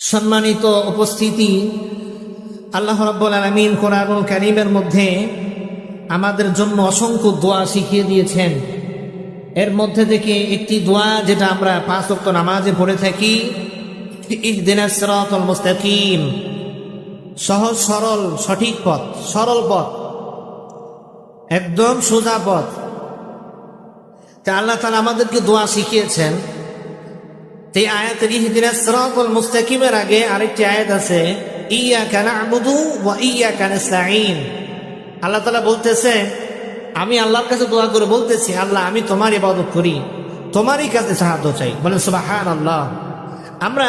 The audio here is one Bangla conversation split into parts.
সম্মানিত উপস্থিতি আল্লাহ রাব্বুল আলামিন কোরআনুল কারীমের মধ্যে আমাদের জন্য অসংখ্য দোয়া শিখিয়ে দিয়েছেন। এর মধ্যে থেকে একটি দোয়া যেটা আমরা পাঁচ ওয়াক্ত নামাজে পড়ে থাকি মুস্তাকিম। সহজ, সরল, সঠিক পথ, সরল পথ, একদম সোজা পথ। তা আল্লাহ তাআলা আমাদেরকে দোয়া শিখিয়েছেন। এই আয়াতের ইহদিনা সিরাতাল মুস্তাকিমের আগে আরেকটি আয়াত আছে, ইয়াকা না'বুদু ওয়া ইয়াকা নাস্তাঈন আল্লাহ তাআলা বলতেছে, আমি আল্লাহর কাছে দোয়া করে বলতেছি, আল্লাহ, আমি তোমার ইবাদত করি, তোমারই কাছে সাহায্য চাই। বলেন, সুবহানাল্লাহ। আমরা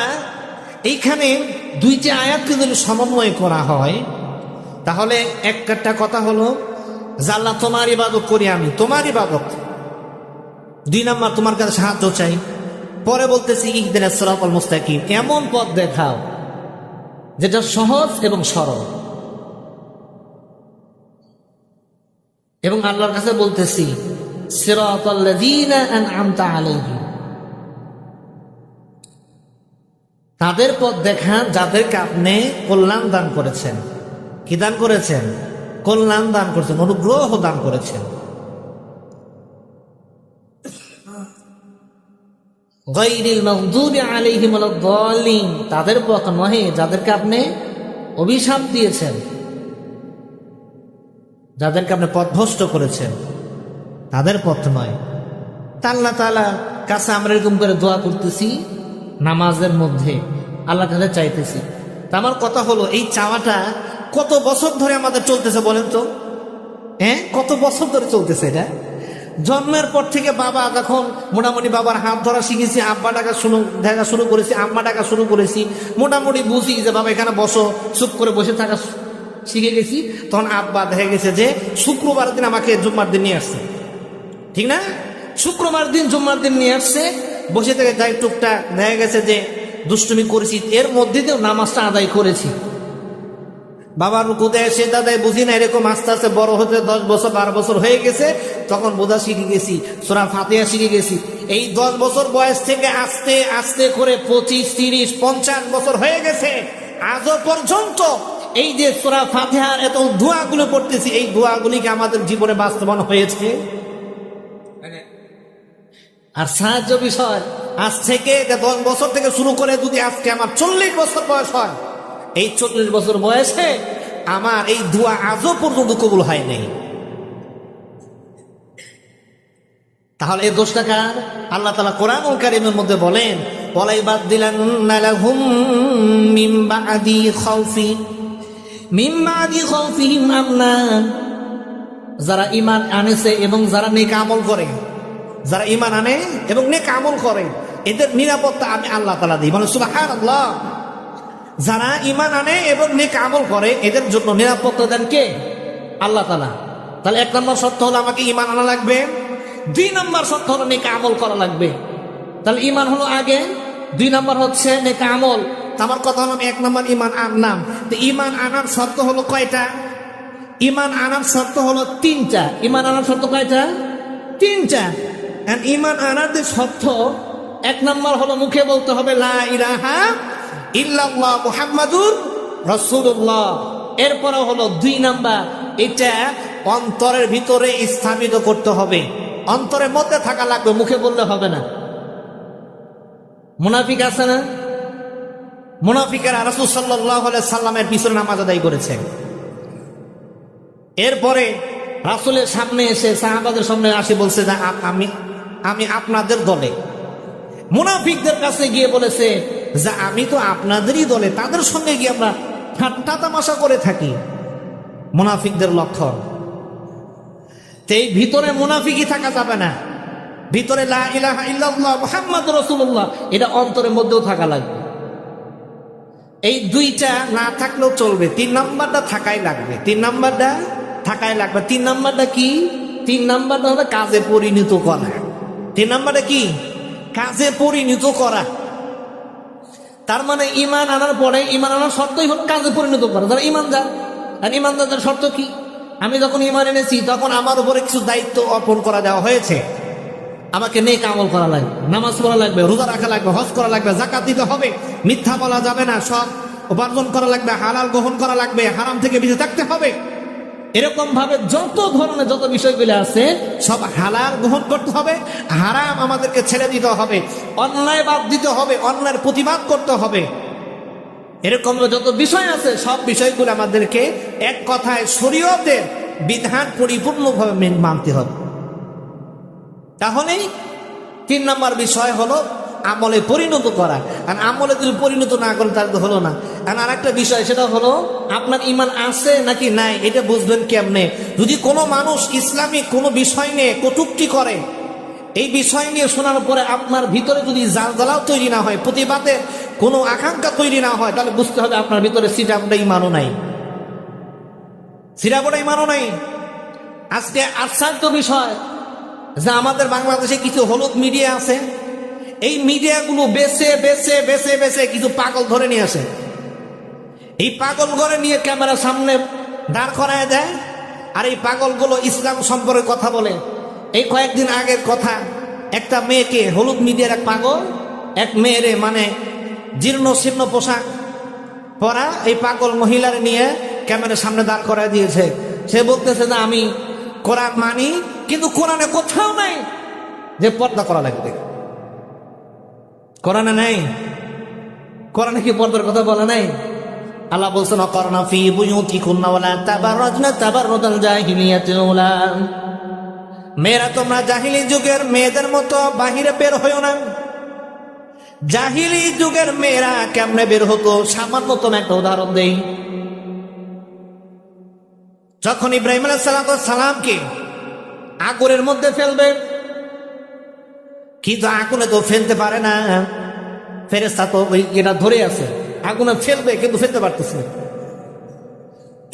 এইখানে দুইটি আয়াতকে যদি সমন্বয় করা হয়, তাহলে একটা কথা হলো, যে আল্লাহ, তোমার ইবাদত করি আমি, তোমার ইবাদত। দুই নাম্বার, তোমার কাছে সাহায্য চাই। পরে বলতেছি ইহদিন সরাফল মুস্তাকিম, এমন পথ দেখাও যেটা সহজ এবং সরল। এবং আল্লাহর কাছে বলতেছি তাদের পথ দেখা যাদেরকে আপনি কল্যাণ দান করেছেন। কি দান করেছেন? কল্যাণ দান করেছেন, অনুগ্রহ দান করেছেন। তাদের পথ নহে যাদেরকে আপনি অভিশাপ দিয়েছেন। যাদেরকে আপনি পথভ্রষ্ট করেছেন। তাদের পথ নয়। আল্লাহ তাআলা কাছে আমরা এরকম করে দোয়া করতেছি, নামাজের মধ্যে আল্লাহ কাছে চাইতেছি। তা আমার কথা হলো, এই চাওয়াটা কত বছর ধরে আমাদের চলতেছে বলেন তো? হ্যাঁ কত বছর ধরে চলতেছে এটা? জন্মের পর থেকে বাবা যখন মোটামুটি বাবার হাত ধরা শিখেছি, আব্বা ডাকা শুরু, দেখা শুরু করেছি, আম্মা ডাকা শুরু করেছি, মোটামুটি বুঝি যে বাবা এখানে বসো, চুপ করে বসে থাকা শিখে গেছি। তখন আব্বা দেখা গেছে যে শুক্রবার দিন আমাকে জুম্মার দিন নিয়ে আসছে। ঠিক না? শুক্রবার দিন জুম্মার দিন নিয়ে আসছে, বসে থেকে যাই টুকটাক দেখা গেছে যে দুষ্টুমি করেছি, এর মধ্যে দিয়েও নামাজটা আদায় করেছি। বাবার রুকুতে এসে দাদাই বুঝি না এরকম আস্তে আস্তে বড় হতে দশ বছর, বারো বছর হয়ে গেছে, তখন বোঝা শিখে গেছি, সোরা ফাতিয়া শিখে গেছি। এই দশ বছর বয়স থেকে আস্তে আস্তে করে পঁচিশ, তিরিশ, পঞ্চাশ বছর হয়ে গেছে। আজও পর্যন্ত এই যে সোরা ফাতেহার এত ধোঁয়াগুলো পড়তেছি, এই ধোঁয়াগুলিকে আমাদের জীবনে বাস্তবায়ন হয়েছে? আর সাহায্য বিষয়, আজ থেকে দশ বছর থেকে শুরু করে যদি আজকে আমার চল্লিশ বছর বয়স হয় এই চল্লিশ বছর বয়সে আমার এই ধোয়া আজও পর্যন্ত কবুল হয় নাই। তাহলে এই দোষটা কার? আল্লাহ তালা কোরআন কারিমের মধ্যে বলেন বলাই বাদ দিলেন যারা ইমান আনেছে এবং যারা নেক আমল করে, যারা ইমান আনে এবং নেক আমল করে, এদের নিরাপত্তা আমি আল্লাহ তালা দিই। মানে সুবাহান আল্লাহ যারা ইমান আনে এবং নেক আমল করে, এদের জন্য নিরাপত্তা দেন কে? আল্লাহ তালা তাহলে এক নম্বর সত্য হলো আমাকে ইমান আনা লাগবে। দুই নম্বর সত্য হলো নেক আমল করা লাগবে। তাহলে ইমান হলো আগে, দুই নম্বর হচ্ছে নেক আমল। আমার কথা হলো এক নম্বর ইমান আনলাম। তো ইমান আনার শর্ত হলো কয়টা? ইমান আনার শর্ত হলো তিনটা। ইমান আনার শর্ত কয়টা? তিনটা। ইমান আনার যে শর্ত, এক নম্বর হলো মুখে বলতে হবে, লা ইলাহা ইল্লাল্লাহ মুহাম্মাদুর রাসূলুল্লাহ। এরপরে হলো দুই নাম্বার, এটা অন্তরের ভিতরে স্থাপিত করতে হবে। অন্তরের মধ্যে থাকা লাগবে, মুখে বললে হবে না। মুনাফিক আছে না? মুনাফিকের রাসূল আলাইহি সাল্লামের পিছনে নামাজ আদায় করেছে। এরপরে রাসূলের সামনে এসে সাহাবাদের সামনে আসে, বলছে যে আমি আমি আপনাদের দলে। মুনাফিকদের কাছে গিয়ে বলেছে যে আমি তো আপনাদেরই দলে, তাদের সঙ্গে গিয়ে আমরা ঠাট্টা তামাশা করে থাকি। মুনাফিকদের লক্ষণ। তো এই ভিতরে মুনাফিকই থাকা যাবে না। ভিতরে রাসূলুল্লাহ, এটা অন্তরের মধ্যেও থাকা লাগবে। এই দুইটা না থাকলেও চলবে। তিন নাম্বারটা থাকাই লাগবে। তিন নাম্বারটা থাকাই লাগবে। তিন নাম্বারটা কি? তিন নাম্বারটা হবে কাজে পরিণত করা। তিন নাম্বারটা কি? কাজে পরিণত করা। তার মানে ইমান আনার পরে ইমান আনার শর্তই হল কাজে পরিণত করা। যারা ইমানদার। আর ইমানদারদের শর্ত কি? আমি যখন ইমান এনেছি, তখন আমার উপরে কিছু দায়িত্ব অর্পণ করা দেওয়া হয়েছে। আমাকে নেক আমল করা লাগবে, নামাজ পড়া লাগবে, রোজা রাখা লাগবে, হজ করা লাগবে জাকাত দিতে হবে, মিথ্যা বলা যাবে না সব উপার্জন করা লাগবে, হালাল গ্রহণ করা লাগবে, হারাম থেকে বেঁচে থাকতে হবে। এরকম ভাবে যত ধরনের যত বিষয়গুলো আছে, সব হালাল গ্রহণ করতে হবে, হারাম আমাদেরকে ছেড়ে দিতে হবে, অন্যায় বাদ দিতে হবে, অন্যায়ের প্রতিবাদ করতে হবে। এরকম যত বিষয় আছে, সব বিষয়গুলো আমাদেরকে এক কথায় শরীয়তের বিধান পরিপূর্ণভাবে মেন- মানতে হবে। তাহলেই তিন নম্বর বিষয় হলো আমলে পরিণত করা। আর আমলে যদি পরিণত না করে তাহলে হলো না। আর আরেকটা বিষয়, সেটা হলো, আপনার ইমান আছে নাকি নাই, এটা বুঝবেন কেমনে? যদি কোনো মানুষ ইসলামিক কোনো বিষয় নিয়ে কটুক্তি করে, এই বিষয় নিয়ে শোনার পরে আপনার ভিতরে যদি জালজালাও তৈরি না হয়, প্রতিবাদে কোনো আকাঙ্ক্ষা তৈরি না হয়, তাহলে বুঝতে হবে আপনার ভিতরে সিটাপটা ইমানও নাই। সিটাপটা ইমানও নাই। আজকে আশ্চর্য বিষয় যে আমাদের বাংলাদেশে কিছু হলুদ মিডিয়া আছে, এই মিডিয়াগুলো বেছে বেছে বেছে বেছে কিছু পাগল ধরে নিয়ে আসে। এই পাগল ঘরে নিয়ে ক্যামেরার সামনে দাঁড় করায় দেয়, আর এই পাগলগুলো ইসলাম সম্পর্কে কথা বলে। এই কয়েকদিন আগের কথা, একটা মেয়েকে হলুদ মিডিয়ার এক পাগল, এক মেয়েরে মানে জীর্ণ শীর্ণ পোশাক পরা এই পাগল মহিলার নিয়ে ক্যামেরার সামনে দাঁড় করায় দিয়েছে। সে বলতেছে যে, আমি কোরআন মানি, কিন্তু কোরআনে কোথাও নাই যে পর্দা করা লাগবে। কোরআনে নাই। কোরআনে কি পর্দার কথা বলা নাই? আল্লাহ বলছেন, অকরনা ফি বুয়ুতি কুন্না ওয়ালা তাবাররাজনা তাবাররুদাল জাহিলিয়াতিল উলা মেয়েরা, তোমরা জাহিলি যুগের মেয়েদের মতো বাহিরে বের হইও না। জাহিলি যুগের মেয়েরা কেমনে বের হতো? সামান্যতম একটা উদাহরণ দেই। যখন ইব্রাহিম আলাহ সালামকে আগুনের মধ্যে ফেলবে, কিন্তু আগুনে তো ফেলতে পারে না। ফেরেস্তা তো ওই এটা ধরে আছে। আগুনে ফেলবে, কিন্তু ফেলতে পারতেছে না।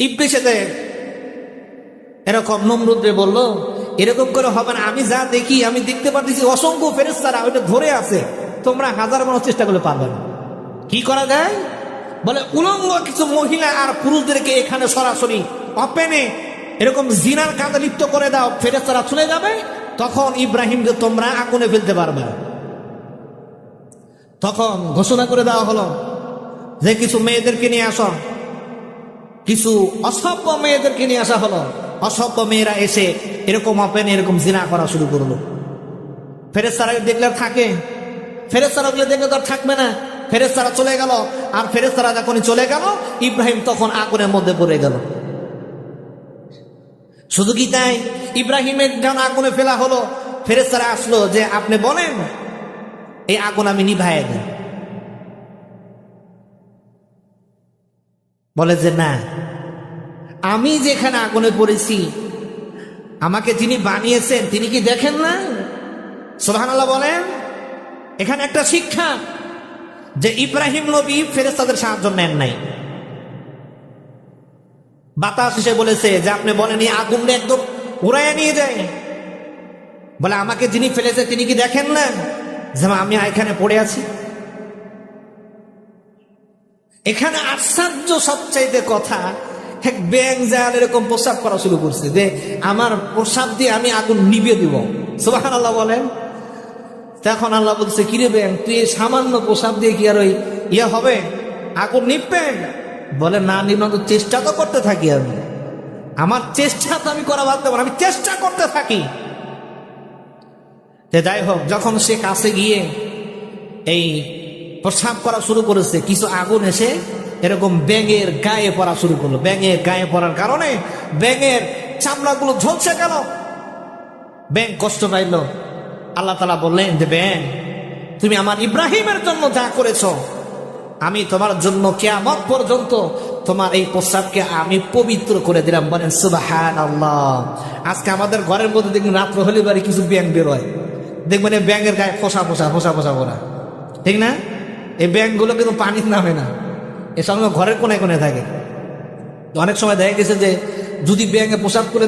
ইবলিসেতে এরকম নমরুদ্রে বলল, এরকম করে হবে না, আমি যা দেখি, আমি দেখতে পারতেছি, অসংখ্য ফেরেস্তারা ওইটা ধরে আছে। তোমরা হাজার মানুষ চেষ্টা করলে পারবে না। কি করা যায়? বলে, উলঙ্গ কিছু মহিলা আর পুরুষদেরকে এখানে সরাসরি অপেনে এরকম জিনার কাজে লিপ্ত করে দাও ফেরেস্তারা চলে যাবে, তখন ইব্রাহিমকে তোমরা আগুনে ফেলতে পারবে তখন ঘোষণা করে দেওয়া হলো যে কিছু মেয়েদেরকে নিয়ে আসো। কিছু অসভ্য মেয়েদেরকে নিয়ে আসা হলো। অসভ্য মেয়েরা এসে এরকম অপেন, এরকম জিনা করা শুরু করল। ফেরেস্তারা দেখলে থাকে ফেরেস্তারা গুলো দেখলে তো থাকবে না। ফেরেস্তারা চলে গেল। আর ফেরেস্তারা যখনই চলে গেল, ইব্রাহিম তখন আগুনের মধ্যে পড়ে গেল। শুধু কি তাই? ইব্রাহিমের যখন আগুনে ফেলা হলো ফেরেস্তারা আসলো যে, আপনি বলেন, এই আগুন আমি নিভাই দেন বলে যে, না, আমি যেখানে আগুনে পড়েছি, আমাকে যিনি বানিয়েছেন, তিনি কি দেখেন না? সোহান আল্লাহ বলেন, এখানে একটা শিক্ষা যে ইব্রাহিম নবী ফেরেস্তাদের সাহায্য নেন নাই। বাতাস এসে বলেছে যে, আপনি বলেন, এই আগুনটা একদম উড়াইয়া নিয়ে যায়। বলে, আমাকে যিনি ফেলেছে, তিনি কি দেখেন না? যে আমি এখানে পড়ে আছি। এখানে আশ্চর্য সবচাইতে কথা, এক ব্যাং জাল এরকম প্রসাব করা শুরু করছে। যে আমার প্রসাব দিয়ে আমি আগুন নিবে দিব। সুবাহান আল্লাহ বলেন। তখন আল্লাহ বলছে, কিরে ব্যাং তুই সামান্য প্রসাব দিয়ে কি আর ওই ইয়ে হবে? আগুন নিববে বলে, না নিবান তো চেষ্টা তো করতে থাকি আমি। আমার চেষ্টা তো আমি করা বাদ আমি চেষ্টা করতে থাকি। যাই হোক, যখন সে কাছে গিয়ে এই প্রসাব করা শুরু করেছে, কিছু আগুন এসে এরকম ব্যাঙের গায়ে পড়া শুরু করল। ব্যাঙের গায়ে পড়ার কারণে ব্যাঙের চামড়াগুলো ঝলসে গেল। ব্যাং কষ্ট পাইল। আল্লাহ তালা বললেন যে ব্যাং তুমি আমার ইব্রাহিমের জন্য যা করেছ, আমি তোমার জন্য কেয়ামত পর্যন্ত তোমার এই প্রস্তাবকে আমি পবিত্র করে দিলাম। বলেন সুবাহান আল্লাহ আজকে আমাদের ঘরের মধ্যে দেখবেন রাত্র হলে বাড়ি কিছু ব্যাং বেরোয়। দেখবেন ব্যাঙের গায়ে ফোসা ফোসা ফোসা ফোসা করা ঠিক না? এই ব্যাংকগুলো কিন্তু পানির নামে না। এ সঙ্গে ঘরের কোনায় কোনায় থাকে। অনেক সময় দেখা গেছে যে যদি ব্যাংকে পোশাক করে